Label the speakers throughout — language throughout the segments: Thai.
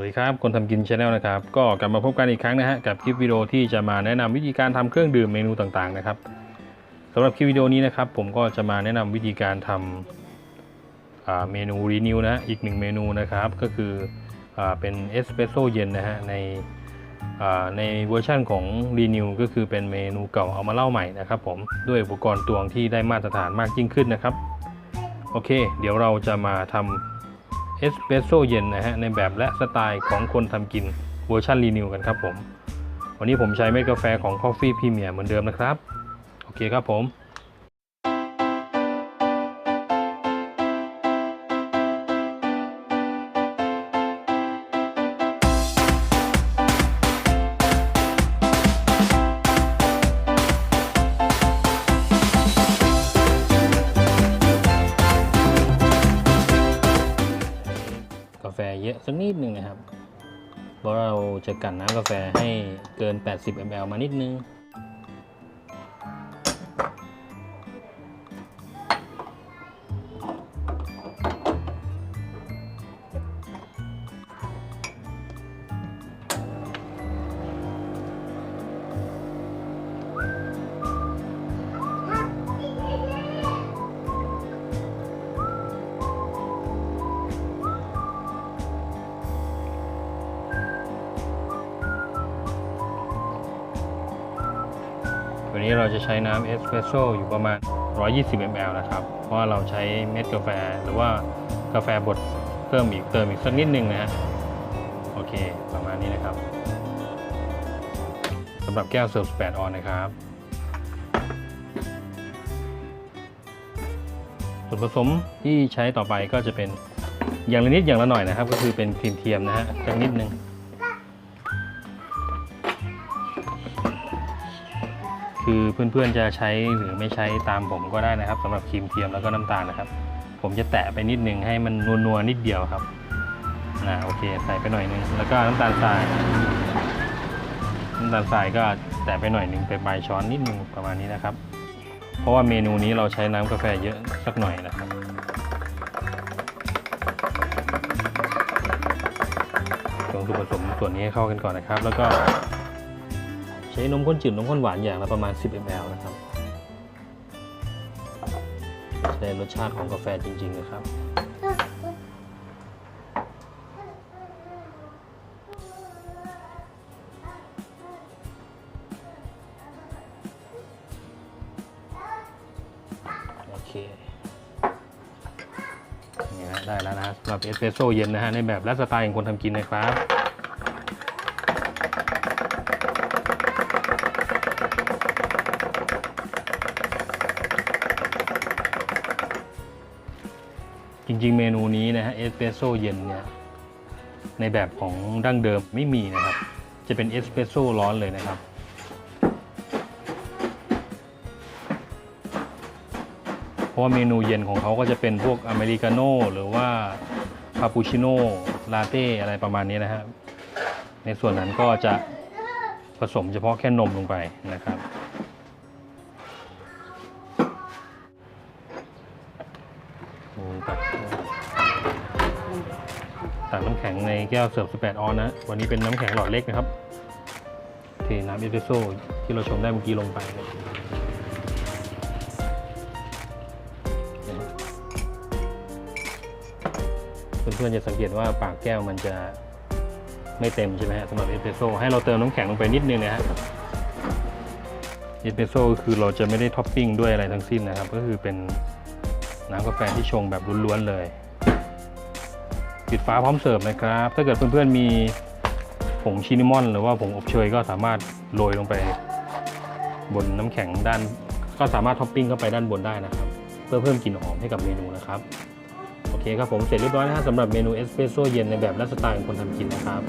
Speaker 1: นะครับ คนทำกินชาแนลนะครับ ก็กลับมาพบกันอีกครั้งนะฮะ กับคลิปวิดีโอที่จะมาแนะนำวิธีการทำเครื่องดื่มเมนูต่างๆนะครับสำหรับคลิปวิดีโอนี้นะครับ ผมก็จะมาแนะนำวิธีการทำอ่าเมนูรีนิวนะอีกหนึ่งเมนูนะครับ ก็คืออเป็นเอสเปรสโซเย็นนะฮะในในเวอร์ชั่นของรีนิวก็คือเป็นเมนูเก่าเอามาเล่าใหม่นะครับผมด้วยอุปกรณ์ตวงที่ได้มาตรฐานมากยิ่งขึ้นนะครับ โอเค เดี๋ยวเราจะมาทำ เอสเปรสโซเย็นนะฮะในแบบและสไตล์ของคนทำกินเวอร์ชันรีนิวกันครับผม วันนี้ผมใช้เม็ดกาแฟของ Coffee Premier เหมือนเดิมนะครับ โอเคครับผม แฟเยอะสักนิดหนึ่งนะครับ เพราะเราจะกันน้ำกาแฟให้เกิน 80 ml มานิดนึง วันนี้เราจะใช้น้ำเอสเปรสโซ่อยู่ประมาณ 120 ml นะครับ เพราะเราใช้เม็ดกาแฟหรือว่ากาแฟบดเพิ่มอีกเติมอีกสักนิดนึงนะฮะโอเค ประมาณนี้นะครับสำหรับแก้วเสิร์ฟ8ออนนะครับ ส่วนผสมที่ใช้ต่อไปก็จะเป็นอย่างละนิดอย่างละหน่อยนะครับ ก็คือเป็นครีมเทียมนะฮะสักนิดนึง คือเพื่อนๆจะใช้หรือไม่ใช้ตามผมก็ได้นะครับสำหรับครีมเทียมแล้วก็น้ำตาลนะครับ ผมจะแตะไปนิดนึงให้มันนัวๆนิดเดียวครับนะโอเคใส่ไปหน่อยนึงแล้วก็น้ำตาลทรายน้ำตาลทรายก็แตะไปหน่อยนึงไปปลายช้อนนิดนึงประมาณนี้นะครับ เพราะว่าเมนูนี้เราใช้น้ำกาแฟเยอะสักหน่อยนะครับลงส่วนผสมส่วนนี้ให้เข้ากันก่อนนะครับ แล้วก็ ใช้นมข้นจืดนมข้นหวานอย่างละประมาณ 10 ml นะครับใช้รสชาติของกาแฟจริง ๆ นะครับ โอเคนี่ฮะได้แล้วนะสำหรับเอสเปรสโซ่เย็นนะฮะ ในแบบและสไตล์ของคนทำกินนะครับ จริงๆ เมนูนี้นะฮะเอสเปรสโซ่เย็นเนี่ยในแบบของดั้งเดิมไม่มีนะครับ จะเป็นเอสเปรสโซ่ร้อนเลยนะครับ เพราะว่าเมนูเย็นของเขาก็จะเป็นพวกอเมริกาโน่หรือว่าคาปูชิโน่ลาเต้อะไรประมาณนี้นะฮะในส่วนนั้นก็จะผสมเฉพาะแค่นมลงไปนะครับ ตักตักน้ำแข็งในแก้วเสิร์ฟ 18 ออนนะ วันนี้เป็นน้ำแข็งหลอดเล็กนะครับ เทน้ำเอสเปรสโซ่ที่เราชมได้เมื่อกี้ลงไปเพื่อนๆจะสังเกตว่าปากแก้วมันจะไม่เต็มใช่ไหมฮะสำหรับเอสเปรสโซ่ให้เราเติมน้ำแข็งลงไปนิดนึงนะฮะเอสเปรสโซ่คือเราจะไม่ได้ท็อปปิ้งด้วยอะไรทั้งสิ้นนะครับ ก็คือเป็น น้ำกาแฟที่ชงแบบล้วนๆเลย ปิดฝาพร้อมเสิร์ฟนะครับ ถ้าเกิดเพื่อนๆมีผงชินนามอน หรือว่าผงอบเชยก็สามารถโรยลงไป บนน้ำแข็งด้าน ก็สามารถท็อปปิ้งเข้าไปด้านบนได้นะครับ เพื่อเพิ่มกลิ่นหอมให้กับเมนูนะครับ โอเคครับผมเสร็จเรียบร้อยนะฮะสำหรับเมนูเอสเปรสโซ่เย็นในแบบและสไตล์ของคนทำกินนะครับ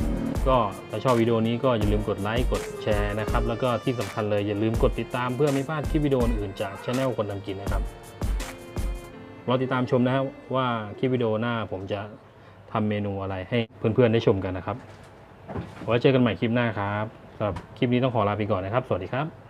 Speaker 1: ก็ถ้าชอบวิดีโอนี้ก็อย่าลืมกดไลค์กดแชร์นะครับ แล้วก็ที่สำคัญเลยอย่าลืมกดติดตามเพื่อไม่พลาดคลิปวิดีโออื่นจากช anel คนทำกินนะครับ รอติดตามชมนะครับว่าคลิปวิดีโอหน้าผมจะทำเมนูอะไรให้เพื่อนๆได้ชมกันนะครับไว้เจอกันใหม่คลิปหน้าครับสำหรับคลิปนี้ต้องขอลาไปก่อนนะครับ สวัสดีครับ